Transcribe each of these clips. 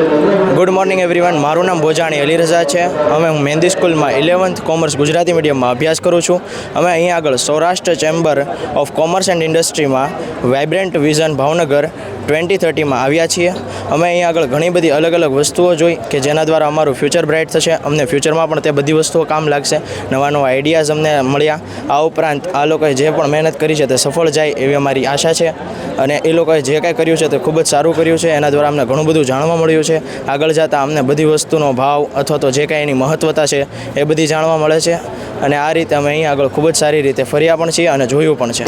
Good morning everyone મારું નામ ભોજાણી અલીરઝા છે. અમે હું મહેંદી સ્કૂલમાં ઇલેવન્થ કોમર્સ ગુજરાતી મીડિયમમાં અભ્યાસ કરું છું. અમે અહીં આગળ Saurashtra chamber of commerce and ઇન્ડસ્ટ્રીમાં વાઇબ્રન્ટ વિઝન ભાવનગર ટ્વેન્ટી થર્ટીમાં આવ્યા છીએ. અમે અહીં આગળ ઘણી બધી અલગ અલગ વસ્તુઓ જોઈ કે જેના દ્વારા અમારું ફ્યુચર બ્રાઇટ થશે. અમને ફ્યુચરમાં પણ તે બધી વસ્તુઓ કામ લાગશે. નવા નવા આઈડિયાઝ અમને મળ્યા. આ ઉપરાંત આ લોકોએ જે પણ મહેનત કરી છે તે સફળ જાય એવી અમારી આશા છે. અને એ લોકોએ જે કાંઈ કર્યું છે તે ખૂબ જ સારું કર્યું છે. એના દ્વારા અમને ઘણું બધું જાણવા મળ્યું છે. આગળ જતાં અમને બધી વસ્તુનો ભાવ અથવા તો જે કાંઈ એની મહત્વતા છે એ બધી જાણવા મળે છે. અને આ રીતે અમે અહીં આગળ ખૂબ જ સારી રીતે ફર્યા પણ છીએ અને જોયું પણ છે.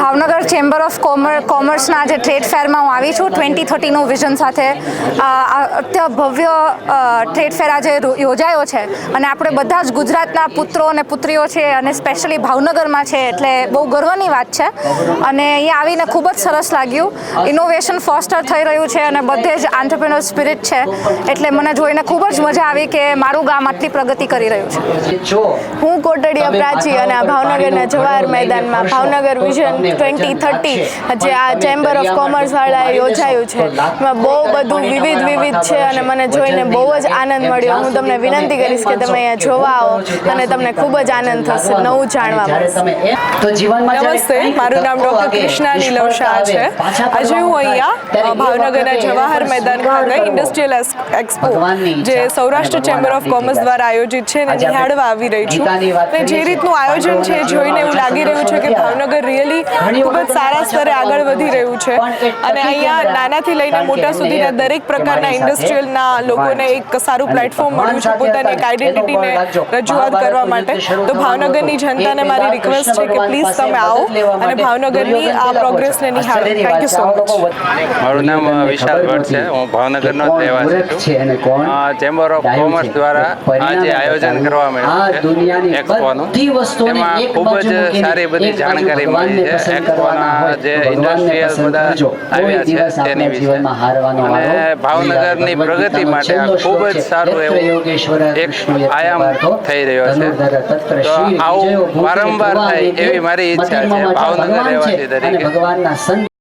ભાવનગર ચેમ્બર ઓફ કોમર કોમર્સના જે ટ્રેડ ફેરમાં હું આવી છું. ટ્વેન્ટી થર્ટીનું વિઝન સાથે અત્ય ભવ્ય ટ્રેડ ફેર આજે યોજાયો છે. અને આપણે બધા જ ગુજરાતના પુત્રો અને પુત્રીઓ છે અને સ્પેશિયલી ભાવનગરમાં છે એટલે બહુ ગર્વની વાત છે. અને અહીંયા આવીને ખૂબ જ સરસ લાગ્યું. ઇનોવેશન ફોસ્ટર થઈ રહ્યું છે અને બધે જ આંટરપ્રિનર સ્પિરિટ છે. એટલે મને જોઈને ખૂબ જ મજા આવી કે મારું ગામ આટલી પ્રગતિ કરી રહ્યું છે. હું કોટડિયા પ્રાચી અને આ ભાવનગરના જવાહર મેદાનમાં ભાવનગર વિઝન ટ્વેન્ટી થર્ટી જે આ ચેમ્બર ઓફ કોમર્સ વાળાએ યોજાયું છે. એમાં બહુ બધું વિવિધ વિવિધ છે અને મને જોઈને બહુ જ આનંદ મળ્યો. હું તમને વિનંતી કરીશ કે તમે અહીંયા જોવા આવો અને તમને ખૂબ જ આનંદ થશે નવું જાણવા મળશે. નમસ્તે મારું નામ ડૉક્ટર કૃષ્ણા નીલવ શાહ છે. આજે હું અહીંયા ભાવનગરના જવાહર મેદાન ખાતે ઇન્ડસ્ટ્રીયલ એક્સપો જે સૌરાષ્ટ્ર ચેમ્બર ઓફ કોમર્સ દ્વારા આયોજિત છે એને નિહાળવા આવી રહી છું. અને જે રીતનું આયોજન છે જોઈને એવું લાગી રહ્યું છે કે ભાવનગર રિયલી ખૂબ જ સારા સ્તરે આગળ વધી રહ્યું છે. અને અહીંયા નાનાથી લઈને મોટા સુધીના દરેક પ્રકારના ઇન્ડસ્ટ્રીયલના લોકોને એક સારું પ્લેટફોર્મ મળ્યું છે પોતાની એક આઈડેન્ટિટીને રજૂઆત કરવા માટે. તો ભાવનગરની જનતાને મારી રિક્વેસ્ટ છે કે પ્લીઝ તમે આવો અને ભાવનગરની આ પ્રોગ્રેસને નિહાળો. થેન્ક યુ સો મચ મારું નામ વિશાલ ભટ્ટ છે. હું ભાવનગરનો જ રહેવાસી છું. આ ચેમ્બર ઓફ કોમર્સ દ્વારા આ જે આયોજન કરવામાં આવ્યું છે. એક્સપોનું એમાં ખૂબ જ સારી બધી જાણકારી મળી છે. એક્સપોના જે ઇન્ડસ્ટ્રીયલ બધા આવ્યા છે તેની વિશે. અને ભાવનગરની પ્રગતિ માટે ખૂબ જ સારું એવું એક આયામ થઈ રહ્યો છે. તો આવું વારંવાર થાય એવી મારી ઈચ્છા છે ભાવનગર રહેવાસી તરીકે. ભગવાનના સંત